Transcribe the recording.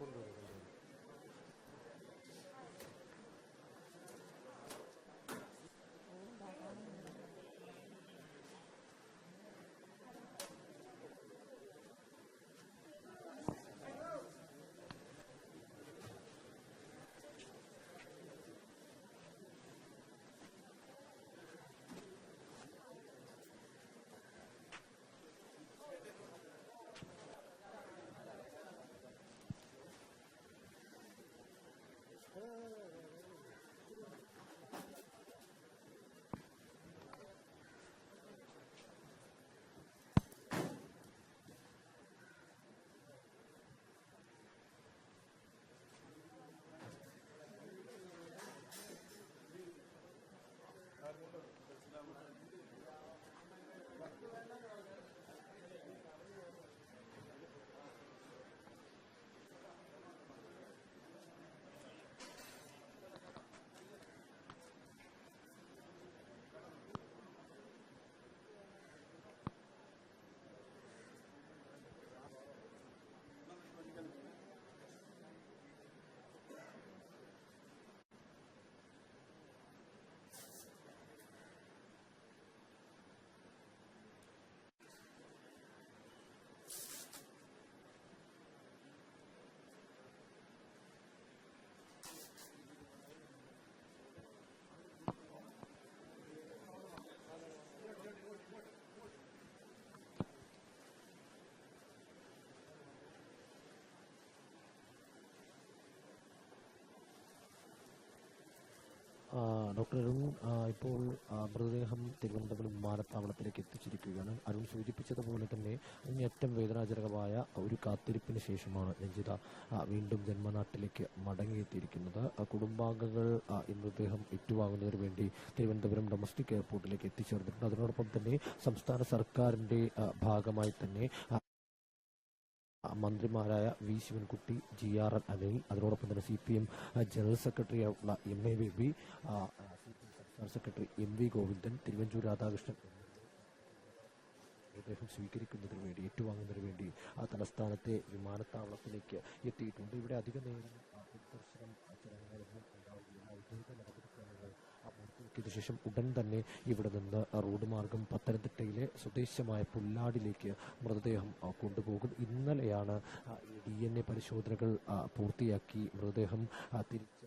condurre. ഇപ്പോൾ മൃതദേഹം തിരുവനന്തപുരം വിമാനത്താവളത്തിലേക്ക് എത്തിച്ചിരിക്കുകയാണ്. അരുൺ സൂചിപ്പിച്ചതുപോലെ തന്നെ അങ്ങേയറ്റം വേദനാജനകമായ ഒരു കാത്തിരിപ്പിന് ശേഷമാണ് രഞ്ജിത വീണ്ടും ജന്മനാട്ടിലേക്ക് മടങ്ങിയെത്തിയിരിക്കുന്നത്. കുടുംബാംഗങ്ങൾ ഈ മൃതദേഹം ഏറ്റുവാങ്ങുന്നതിന് വേണ്ടി തിരുവനന്തപുരം ഡൊമസ്റ്റിക് എയർപോർട്ടിലേക്ക് എത്തിച്ചേർന്നിട്ടുണ്ട്. അതിനോടൊപ്പം തന്നെ സംസ്ഥാന സർക്കാരിന്റെ ഭാഗമായി തന്നെ മന്ത്രിമാരായ V. Sivankutty G. R. N. Anil അതിനോടൊപ്പം തന്നെ C. P. M. General secretary ആയിട്ടുള്ള M. A. Baby secretary M V Govindan Thiruvanchoor Radhakrishnan മൃതദേഹം സ്വീകരിക്കുന്നതിന് വേണ്ടി ഏറ്റുവാങ്ങുന്നതിന് വേണ്ടി ആ തലസ്ഥാനത്തെ വിമാനത്താവളത്തിലേക്ക് എത്തിയിട്ടുണ്ട്. ഇവിടെ അധിക നേരം ശേഷം ഉടൻ തന്നെ ഇവിടെ നിന്ന് റോഡ് മാർഗം പത്തനംതിട്ടയിലെ സ്വദേശമായ പുല്ലാടിലേക്ക് മൃതദേഹം കൊണ്ടുപോകും. ഇന്നലെയാണ് ഡി എൻ എ പരിശോധനകൾ പൂർത്തിയാക്കി മൃതദേഹം തിരിച്ച്